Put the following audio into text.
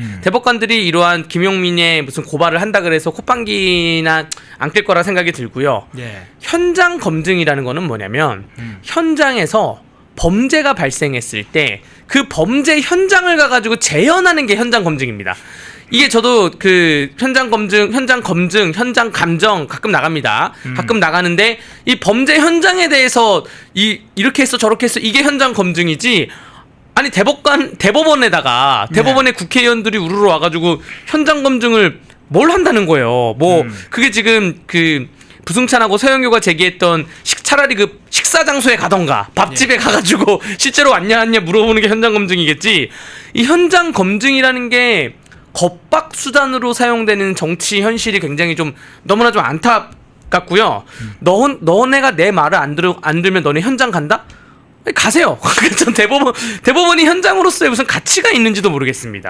음. 대법관들이 이러한 김용민의 무슨 고발을 한다 그래서 콧방귀나 안 낄 거라 생각이 들고요. 예. 현장 검증이라는 거는 뭐냐면 음. 현장에서 범죄가 발생했을 때 그 범죄 현장을 가가지고 재현하는 게 현장 검증입니다. 이게 저도 그 현장 검증, 현장 검증, 현장 감정 가끔 나갑니다. 음. 가끔 나가는데 이 범죄 현장에 대해서 이 이렇게 했어 저렇게 했어 이게 현장 검증이지. 아니 대법관 대법원에다가 네. 대법원의 국회의원들이 우르르 와가지고 현장 검증을 뭘 한다는 거예요. 뭐 음. 그게 지금 그 부승찬하고 서영교가 제기했던 식 차라리 그 식사 장소에 가던가 밥집에 예. 가가지고 실제로 왔냐 왔냐 물어보는 게 현장 검증이겠지. 이 현장 검증이라는 게 겁박 수단으로 사용되는 정치 현실이 굉장히 좀 너무나 좀 안타깝고요. 음. 너 너네가 내 말을 안 들어 안 들면 너네 현장 간다? 가세요. 전 대법원 대법원이 현장으로서의 무슨 가치가 있는지도 모르겠습니다.